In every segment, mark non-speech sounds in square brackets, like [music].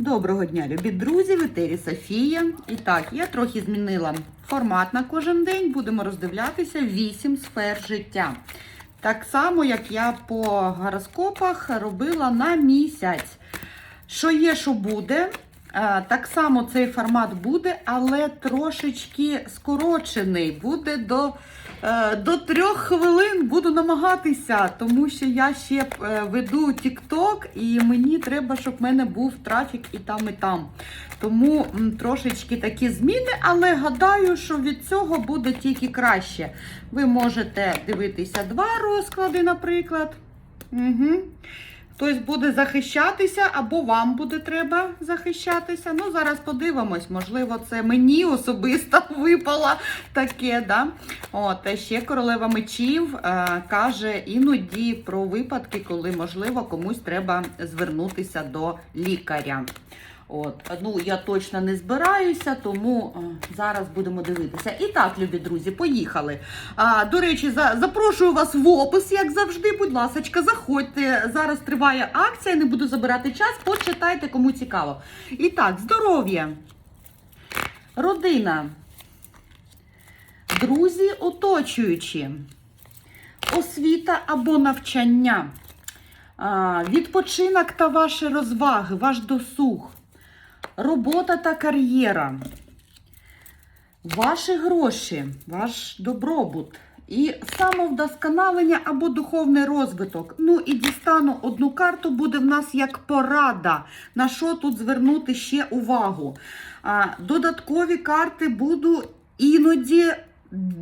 Доброго дня, любі друзі, в етері Софія. І так, я трохи змінила формат на кожен день. Будемо роздивлятися 8 сфер життя. Так само, як я по гороскопах робила на місяць. Що є, що буде. Е, Так само цей формат буде, але трошечки скорочений. Буде до, до трьох хвилин. Буду намагатися, тому що я ще е, веду TikTok і мені треба, щоб в мене був трафік і там, і там. Тому трошечки такі зміни, але гадаю, що від цього буде тільки краще. Ви можете дивитися два розклади, наприклад. Угу. Хтось буде захищатися, або вам буде треба захищатися. Ну, зараз подивимось, можливо, це мені особисто [laughs] випало таке. Да? От, ще королева мечів е, каже іноді про випадки, коли, можливо, комусь треба звернутися до лікаря. От, ну я точно не збираюся, тому е, зараз будемо дивитися. І так, любі друзі, поїхали. А, до речі, за, запрошую вас в опис, як завжди. Будь ласка, заходьте. Зараз триває акція, не буду забирати час. Почитайте, кому цікаво. І так, здоров'я, родина, друзі, оточуючі, освіта або навчання. Відпочинок та ваші розваги, ваш досуг, робота та кар'єра, ваші гроші, ваш добробут і самовдосконалення або духовний розвиток. Ну і дістану одну карту, буде в нас як порада. На що тут звернути ще увагу? Додаткові карти буду іноді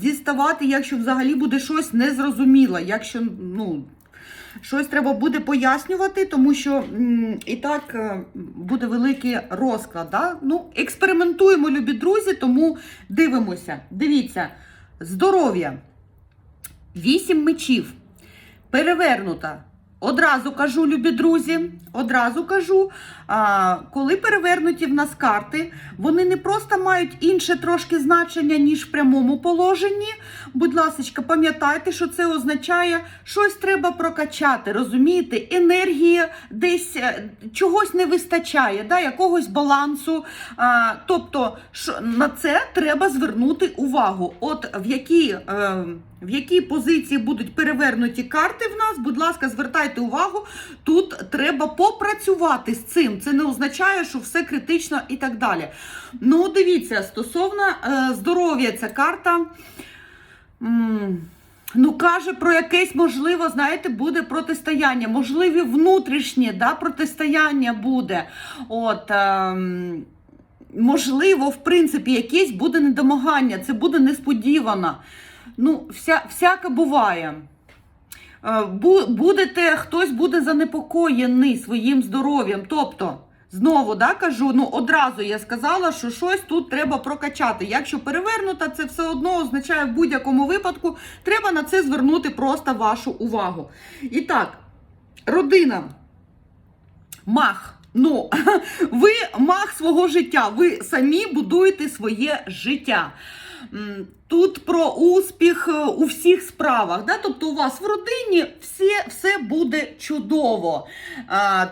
діставати, якщо взагалі буде щось незрозуміло. Якщо, ну, Щось треба буде пояснювати, тому що і так е, буде великий розклад. Да? Ну, експериментуємо, любі друзі, тому дивимося. Дивіться, здоров'я. Вісім мечів. Перевернута. Одразу кажу, любі друзі, одразу кажу, а, коли перевернуті в нас карти, вони не просто мають інше трошки значення, ніж в прямому положенні. Будь ласка, пам'ятайте, що це означає, щось треба прокачати, розумієте? Енергія десь е, чогось не вистачає, да, якогось балансу. А, тобто, що, на це треба звернути увагу. От в якій. Е, в якій позиції будуть перевернуті карти в нас, будь ласка, звертайте увагу, тут треба попрацювати з цим. Це не означає, що все критично і так далі. Ну, дивіться, стосовно е, здоров'я, ця карта. Ну, каже про якесь, можливо, знаєте, буде протистояння, можливі внутрішнє да, протистояння буде. От, ем, можливо, в принципі, якесь буде недомагання, це буде несподівано. Ну, вся, всяке буває. Е, Будете, хтось буде занепокоєний своїм здоров'ям. Тобто, знову да, кажу, ну одразу я сказала, що щось тут треба прокачати. Якщо перевернута, це все одно означає в будь-якому випадку, треба на це звернути просто вашу увагу. І так, родина. Мах. Ну, [laughs] ви мах свого життя, ви самі будуєте своє життя. Тут про успіх е, у всіх справах. Да? Тобто у вас в родині все, все буде чудово.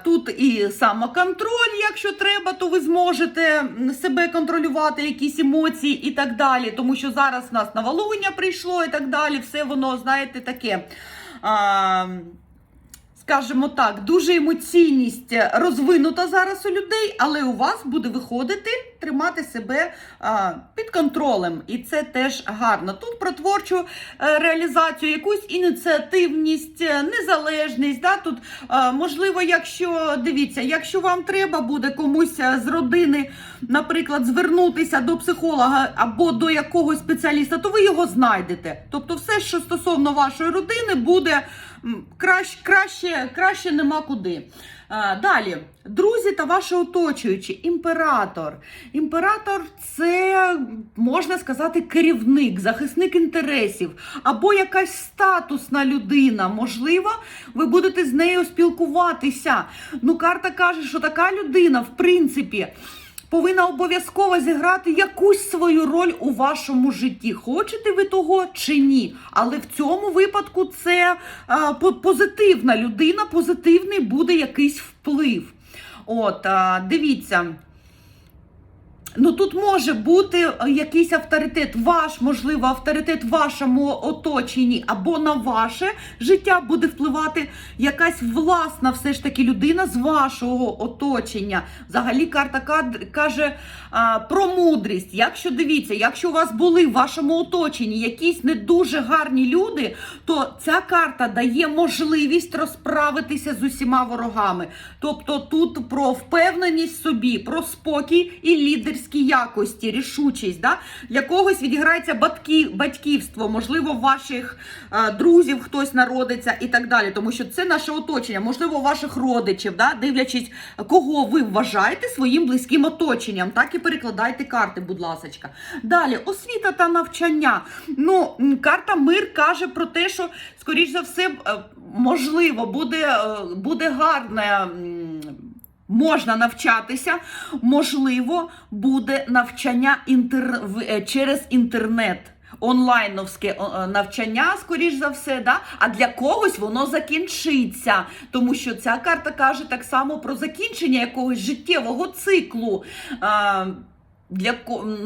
Тут і самоконтроль, якщо треба, то ви зможете себе контролювати, якісь емоції і так далі. Тому що зараз в нас новолуння прийшло і так далі. Все воно, знаєте, таке. Скажімо так, дуже емоційність розвинута зараз у людей, але у вас буде виходити тримати себе а, під контролем, і це теж гарно. Тут про творчу е, реалізацію, якусь ініціативність, е, незалежність. Да? Тут а, можливо, якщо дивіться, якщо вам треба буде комусь е, з родини, наприклад, звернутися до психолога або до якогось спеціаліста, то ви його знайдете. Тобто, все, що стосовно вашої родини, буде краще, краще, краще нема куди. Далі, друзі та ваші оточуючі, імператор. Імператор це, можна сказати, керівник, захисник інтересів, або якась статусна людина. Можливо, ви будете з нею спілкуватися. Ну, карта каже, що така людина, в принципі, повинна обов'язково зіграти якусь свою роль у вашому житті. Хочете ви того чи ні? Але в цьому випадку це а, позитивна людина, позитивний буде якийсь вплив. От, а, дивіться. Ну тут може бути е, якийсь авторитет, ваш, можливо, авторитет в вашому оточенні, або на ваше життя буде впливати якась власна все ж таки людина з вашого оточення. Взагалі, карта каже а, про мудрість. Якщо дивіться, якщо у вас були в вашому оточенні якісь не дуже гарні люди, то ця карта дає можливість розправитися з усіма ворогами. Тобто тут про впевненість собі, про спокій і лідерські якості, рішучість. Да? Для когось відіграється батьки, батьківство, можливо, ваших е, друзів хтось народиться і так далі. Тому що це наше оточення, можливо, ваших родичів, да? дивлячись, кого ви вважаєте своїм близьким оточенням. Так і перекладайте карти, будь ласка. Далі, освіта та навчання. Ну, карта мир каже про те, що, скоріш за все, е, можливо, буде, е, буде гарне. Можна навчатися, можливо, буде навчання інтер... е, через інтернет. Онлайновське е, навчання, скоріш за все, да? а для когось воно закінчиться. Тому що ця карта каже так само про закінчення якогось життєвого циклу. Для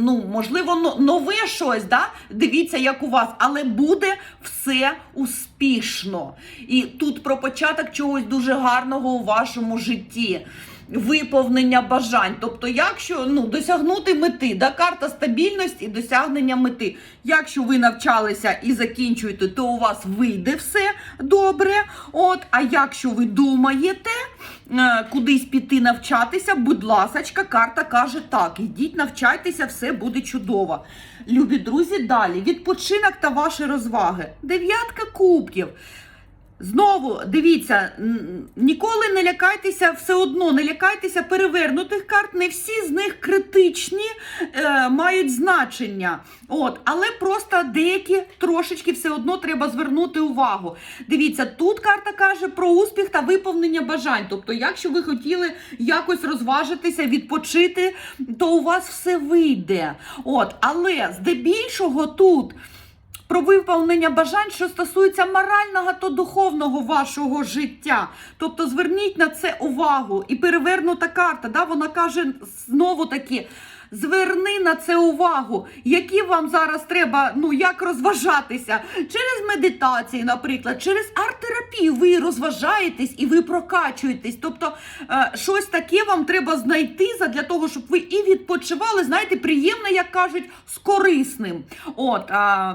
ну, можливо, но- нове щось, да? дивіться, як у вас, але буде все успішно. І тут про початок чогось дуже гарного у вашому житті. Виповнення бажань. Тобто, якщо ну, досягнути мети, да, карта стабільності і досягнення мети. Якщо ви навчалися і закінчуєте, то у вас вийде все добре. От, а якщо ви думаєте е, кудись піти навчатися, будь ласочка, карта каже так: ідіть навчайтеся, все буде чудово. Любі друзі, далі відпочинок та ваші розваги. Дев'ятка кубків. Знову дивіться, ніколи не лякайтеся, все одно не лякайтеся перевернутих карт. Не всі з них критичні е, мають значення. От, але просто деякі трошечки все одно треба звернути увагу. Дивіться, тут карта каже про успіх та виповнення бажань. Тобто, якщо ви хотіли якось розважитися, відпочити, то у вас все вийде. От, але здебільшого тут. Про виповнення бажань, що стосується морального та духовного вашого життя. Тобто зверніть на це увагу. І перевернута карта, да, вона каже знову таки. Зверни на це увагу, які вам зараз треба, ну як розважатися через медитації, наприклад, через арт-терапію. Ви розважаєтесь і ви прокачуєтесь. Тобто е, щось таке вам треба знайти для того, щоб ви і відпочивали, знаєте, приємно, як кажуть, з корисним. От. А...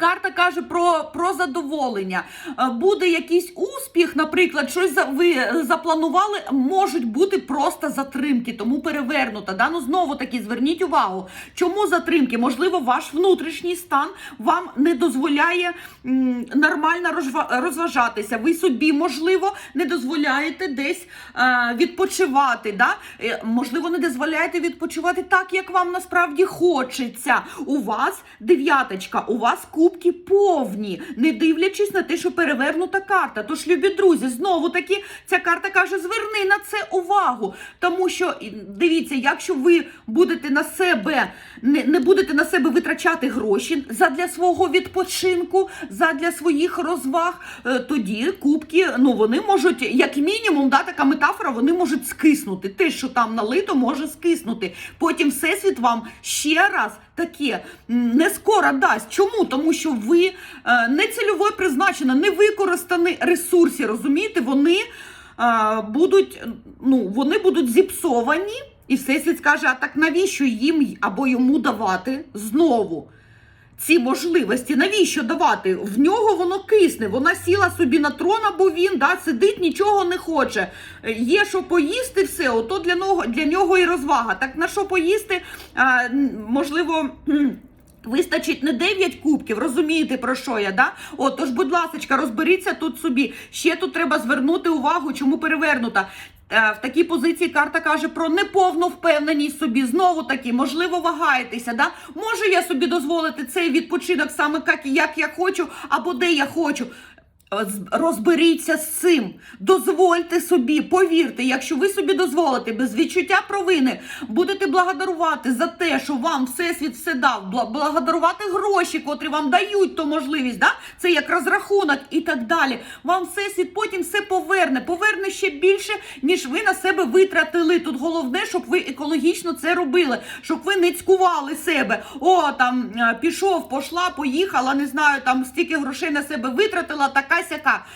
Карта каже про, про задоволення. Е, Буде якийсь успіх, наприклад, щось за- ви запланували, можуть бути просто затримки, тому перевернута. Да? Ну, знову таки, зверніть увагу, чому затримки? Можливо, ваш внутрішній стан вам не дозволяє нормально розва- розважатися. Ви собі, можливо, не дозволяєте десь е, відпочивати. Да? Е, Можливо, не дозволяєте відпочивати так, як вам насправді хочеться. У вас дев'яточка, у вас кубки повні, не дивлячись на те, що перевернута карта. Тож, любі друзі, знову таки ця карта каже: зверни на це увагу. Тому що дивіться, якщо ви будете на себе, не, не будете на себе витрачати гроші задля свого відпочинку, задля своїх розваг, е, тоді кубки, ну вони можуть, як мінімум, да, така метафора, вони можуть скиснути. Те, що там налито, може скиснути. Потім всесвіт вам ще раз таке не скоро дасть. Чому? Тому що ви е, не цільове призначення, не використані ресурси, розумієте, вони е, будуть, ну, вони будуть зіпсовані, і всесвіт скаже, а так навіщо їм або йому давати знову? Ці можливості, навіщо давати? В нього воно кисне. Вона сіла собі на трон, або він да, сидить, нічого не хоче. Е, Є що поїсти, все, ото для нього, для нього і розвага. Так на що поїсти? А, можливо. Вистачить не 9 кубків, розумієте про що я, да? От, тож, будь ласка, розберіться тут собі. Ще тут треба звернути увагу, чому перевернута. Е, В такій позиції карта каже про неповну впевненість собі. Знову таки, можливо, вагаєтеся. Да? Можу я собі дозволити цей відпочинок саме як, як я хочу, або де я хочу. Розберіться з цим. Дозвольте собі, повірте, якщо ви собі дозволите без відчуття провини, будете благодарувати за те, що вам всесвіт все дав, благодарувати гроші, котрі вам дають ту можливість, да? це як розрахунок і так далі. Вам всесвіт потім все поверне, поверне ще більше, ніж ви на себе витратили. Тут головне, щоб ви екологічно це робили, щоб ви не цькували себе. О, там е, пішов, пошла, поїхала, не знаю, там стільки грошей на себе витратила, така vai secar.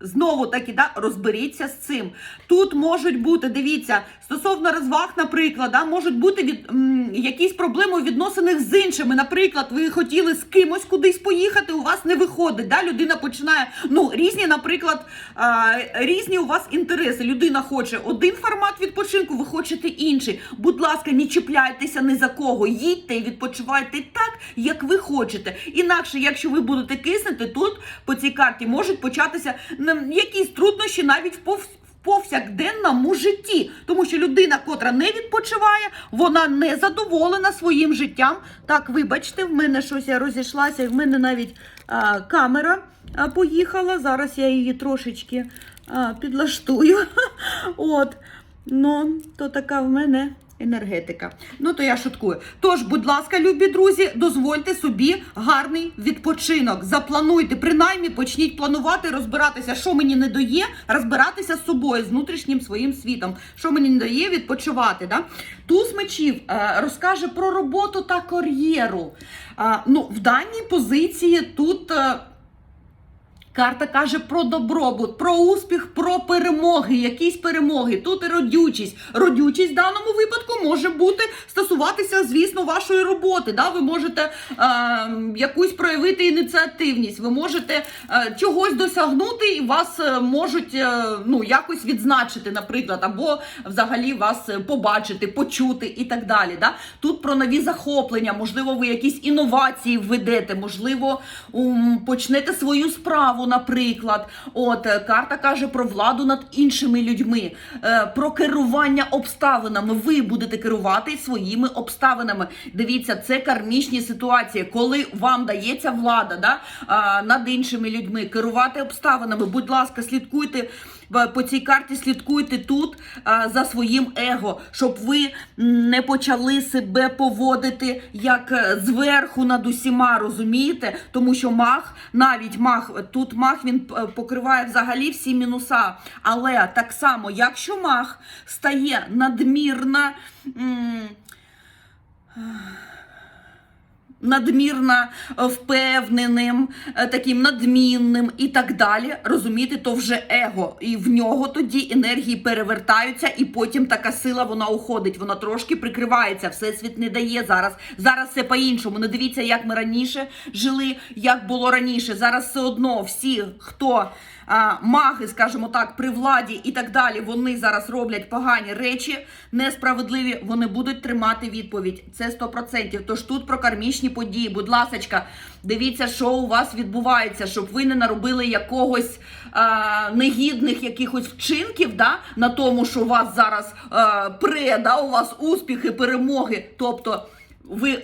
Знову таки, да, розберіться з цим. Тут можуть бути, дивіться, стосовно розваг, наприклад, да, можуть бути від, м, якісь проблеми у відносинах з іншими. Наприклад, ви хотіли з кимось кудись поїхати, у вас не виходить. Да? Людина починає, ну, різні, наприклад, а, різні у вас інтереси. Людина хоче один формат відпочинку, ви хочете інший. Будь ласка, не чіпляйтеся ні за кого. Їдьте і відпочивайте так, як ви хочете. Інакше, якщо ви будете киснути, тут по цій карті можуть початися якісь труднощі навіть в пов- в повсякденному житті, тому що людина, котра не відпочиває, вона не задоволена своїм життям. Так, вибачте, в мене щось я розійшлася, і в мене навіть а, камера а, поїхала. Зараз я її трошечки а, підлаштую. [laughs] От. Ну, то така в мене енергетика. Ну, то я шуткую. Тож, будь ласка, любі друзі, дозвольте собі гарний відпочинок. Заплануйте, принаймні почніть планувати, розбиратися, що мені не дає, розбиратися з собою, з внутрішнім своїм світом. Що мені не дає відпочивати. Да? Туз мечів е, розкаже про роботу та кар'єру. Е, ну, в даній позиції тут. Карта каже про добробут, про успіх, про перемоги, якісь перемоги. Тут і родючість. Родючість в даному випадку може бути стосуватися, звісно, вашої роботи. Да? Ви можете е, якусь проявити ініціативність, ви можете е, чогось досягнути, і вас е, можуть е, ну, якось відзначити, наприклад, або взагалі вас побачити, почути і так далі. Да? Тут про нові захоплення, можливо, ви якісь інновації введете, можливо, почнете свою справу, наприклад. От е, карта каже про владу над іншими людьми, е, про керування обставинами. Ви будете керувати своїми обставинами. Дивіться, це кармічні ситуації, коли вам дається влада да, над іншими людьми, керувати обставинами. Будь ласка, слідкуйте. По цій карті слідкуйте тут за своїм его, щоб ви не почали себе поводити як е, зверху над усіма, розумієте? Тому що маг, навіть маг, тут маг він е, покриває взагалі всі мінуса. Але так само, якщо маг стає надмірно. м, надмірно е, впевненим, е, таким надмінним і так далі. Розумієте, то вже его. І в нього тоді енергії перевертаються, і потім така сила вона уходить. Вона трошки прикривається. Всесвіт не дає зараз. Зараз все по-іншому. Не дивіться, як ми раніше жили, як було раніше. Зараз все одно всі, хто. Маги, скажімо так, при владі і так далі, вони зараз роблять погані речі, несправедливі, вони будуть тримати відповідь. Це 100%. Тож тут про кармічні події. Будь ласочка, дивіться, що у вас відбувається, щоб ви не наробили якогось а, негідних якихось вчинків да, на тому, що у вас зараз а, пре, да, у вас успіхи, перемоги. Тобто ви.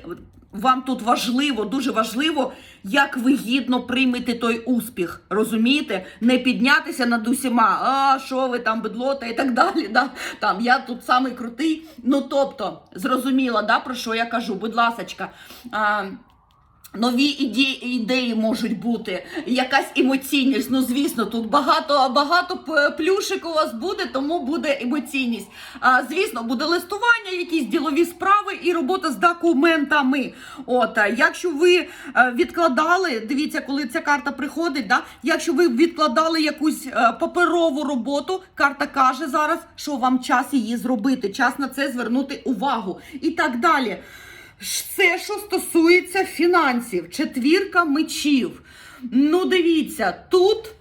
Вам тут важливо, дуже важливо, як ви гідно приймете той успіх. Розумієте? Не піднятися над усіма, а що ви там, бедлота і так далі. Да? Там я тут самий крутий. Ну тобто, зрозуміла, да, про що я кажу? Будь ласочка. А, Нові ідеї, ідеї можуть бути, якась емоційність. Ну, звісно, тут багато багато п- плюшек у вас буде, тому буде емоційність. А, звісно, буде листування, якісь ділові справи і робота з документами. От, якщо ви е, відкладали, дивіться, коли ця карта приходить, да? якщо ви відкладали якусь е, паперову роботу, карта каже зараз, що вам час її зробити, час на це звернути увагу і так далі. Все, що стосується фінансів, четвірка мечів. Ну, дивіться, тут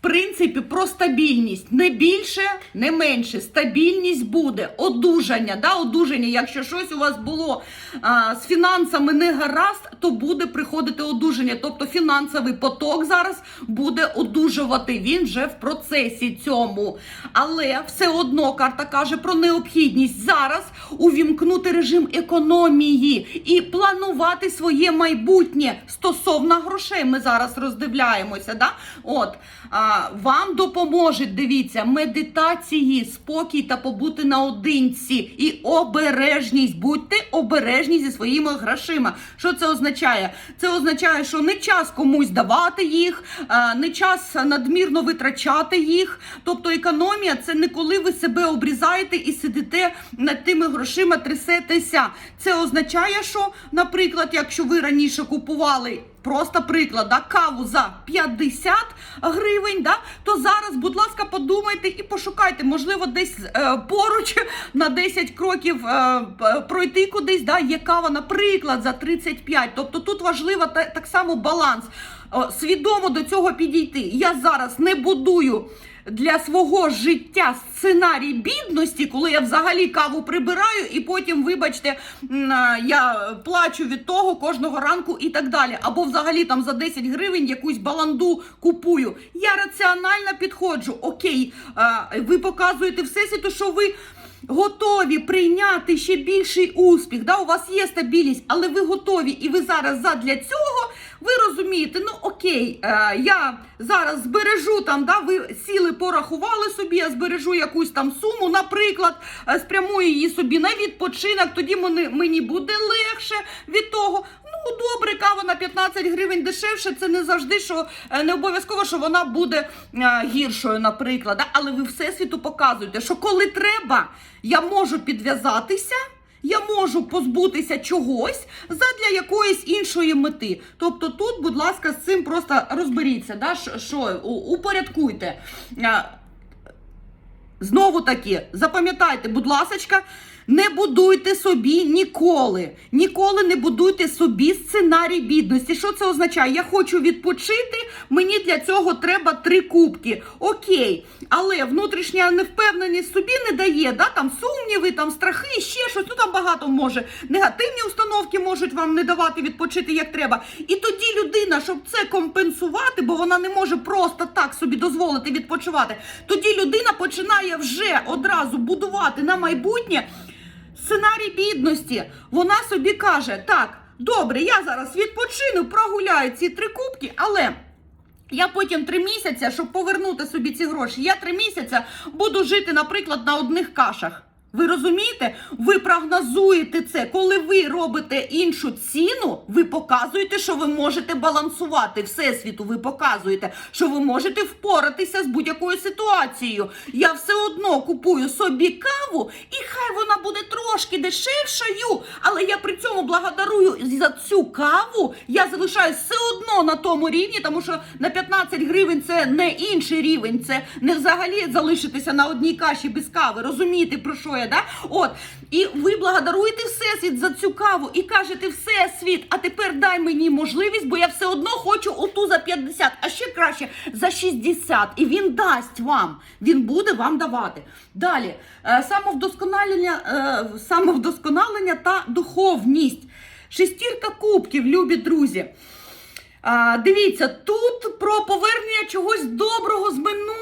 принципі про стабільність. Не більше, не менше. Стабільність буде. Одужання. Да, одужання. Якщо щось у вас було а, з фінансами не гаразд, то буде приходити одужання. Тобто фінансовий поток зараз буде одужувати. Він вже в процесі цьому. Але все одно карта каже про необхідність зараз увімкнути режим економії і планувати своє майбутнє стосовно грошей. Ми зараз роздивляємося. Да? От а, вам допоможе, дивіться, медитації, спокій та побути наодинці і обережність. Будьте обережні зі своїми грошима. Що це означає? Це означає, що не час комусь давати їх, а, не час надмірно витрачати їх. Тобто економія це не коли ви себе обрізаєте і сидите над тими грошима, трясетеся. Це означає, що, наприклад, якщо ви раніше купували. Просто приклад, да, каву за 50 гривень, да, то зараз, будь ласка, подумайте і пошукайте, можливо, десь е, поруч на 10 кроків е, пройти кудись, да, є кава, наприклад, за 35. Тобто тут важливо та, так само баланс. Свідомо до цього підійти. Я зараз не будую для свого життя сценарій бідності, коли я взагалі каву прибираю, і потім, вибачте, я плачу від того кожного ранку і так далі. Або взагалі там за 10 гривень якусь баланду купую. Я раціонально підходжу. Окей, ви показуєте всесвіту, що ви. Готові прийняти ще більший успіх. Да, у вас є стабільність, але ви готові, і ви зараз задля цього ви розумієте, ну окей, е, я зараз збережу там, да, ви сіли, порахували собі, я збережу якусь там суму, наприклад, е, спрямую її собі на відпочинок, тоді мені, мені буде легше від того. Ну, добре, кава на 15 гривень дешевше. Це не завжди, що е, не обов'язково, що вона буде е, гіршою, наприклад. Да? Але ви всесвіту показуєте, що коли треба, я можу підв'язатися. Я можу позбутися чогось задля якоїсь іншої мети. Тобто тут, будь ласка, з цим просто розберіться, да? що, упорядкуйте. Знову таки, запам'ятайте, будь ласочка, не будуйте собі ніколи. Ніколи не будуйте собі сценарій бідності. Що це означає? Я хочу відпочити, мені для цього треба три кубки. Окей, але внутрішня невпевненість собі не дає, да? там сумніви, там страхи, ще щось. Ну там багато може. Негативні установки можуть вам не давати відпочити як треба. І тоді людина, щоб це компенсувати, бо вона не може просто так собі дозволити відпочивати. Тоді людина починає вже одразу будувати на майбутнє сценарій бідності. Вона собі каже: так, добре, я зараз відпочину, прогуляю ці три кубки, але. Я потім три місяці, щоб повернути собі ці гроші, я три місяці буду жити, наприклад, на одних кашах. Ви розумієте? Ви прогнозуєте це. Коли ви робите іншу ціну, ви показуєте, що ви можете балансувати всесвіту. Ви показуєте, що ви можете впоратися з будь-якою ситуацією. Я все одно купую собі каву, і хай вона буде трошки дешевшою, але я при цьому благодарую за цю каву. Я залишаюсь все одно на тому рівні, тому що на 15 гривень це не інший рівень, це не взагалі залишитися на одній каші без кави. Розумієте, про що я? Да? От. І ви благодаруєте Всесвіт за цю каву і кажете, Всесвіт, а тепер дай мені можливість, бо я все одно хочу оту за 50, а ще краще за 60. І він дасть вам, він буде вам давати. Далі, е, самовдосконалення, е, самовдосконалення та духовність. Шестірка кубків, любі друзі. А, дивіться, тут про повернення чогось доброго з минулого.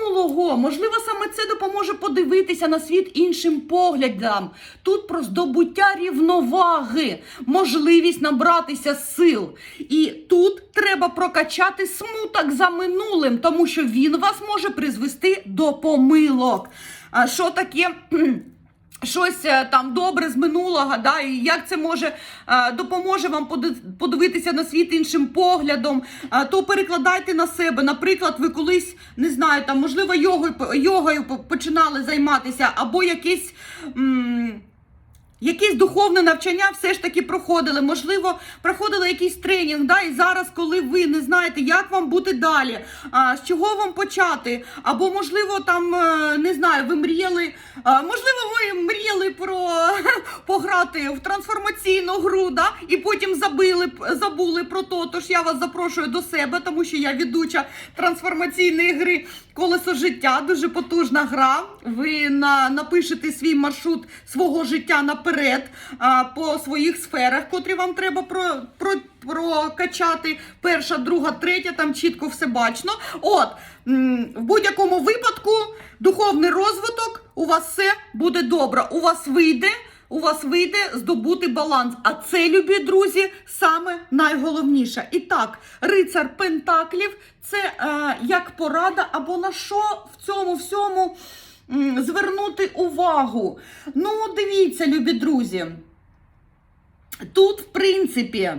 Можливо, саме це допоможе подивитися на світ іншим поглядом. Тут про здобуття рівноваги, можливість набратися сил. І тут треба прокачати смуток за минулим, тому що він вас може призвести до помилок. А що таке? Щось е, там добре з минулого, да, і як це може е, допоможе вам поди- подивитися на світ іншим поглядом, е, то перекладайте на себе. Наприклад, ви колись не знаю, там можливо йогою, йогою по- починали займатися, або якесь. м, Якесь духовне навчання все ж таки проходили. Можливо, проходили якийсь тренінг. Да? І зараз, коли ви не знаєте, як вам бути далі, а, з чого вам почати, або можливо, там е, не знаю, ви мріяли, а, можливо, ви мріяли про, [laughs] пограти в трансформаційну гру, да? і потім забили, забули про то. Тож я вас запрошую до себе, тому що я ведуча трансформаційної гри Колесо життя. Дуже потужна гра. Ви на, напишете свій маршрут свого життя наперед а, по своїх сферах, котрі вам треба про, про, прокачати. Перша, друга, третя, там чітко все бачно. От, в будь-якому випадку, духовний розвиток, у вас все буде добре. У вас вийде. У вас вийде здобути баланс. А це, любі друзі, саме найголовніше. І так, рицар Пентаклів це е, як порада, або на що в цьому всьому звернути увагу. Ну, дивіться, любі друзі. Тут, в принципі,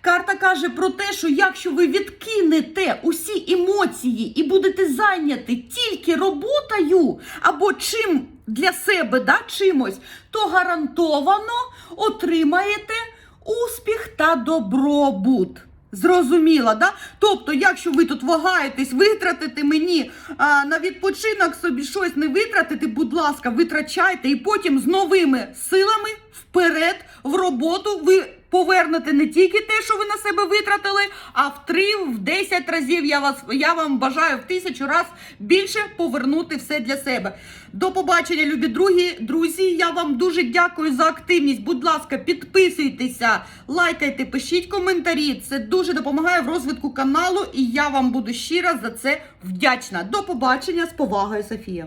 Карта каже про те, що якщо ви відкинете усі емоції і будете зайняті тільки роботою або чим для себе, да, чимось, то гарантовано отримаєте успіх та добробут. Зрозуміла, да? Тобто, якщо ви тут вагаєтесь витратити мені а, на відпочинок собі щось не витратити, будь ласка, витрачайте і потім з новими силами вперед в роботу ви повернете не тільки те, що ви на себе витратили, а в три, в 10 разів я вас я вам бажаю в тисячу раз більше повернути все для себе. До побачення, любі другі, друзі. Я вам дуже дякую за активність. Будь ласка, підписуйтеся, лайкайте, пишіть коментарі. Це дуже допомагає в розвитку каналу, і я вам буду щиро за це вдячна. До побачення з повагою, Софія.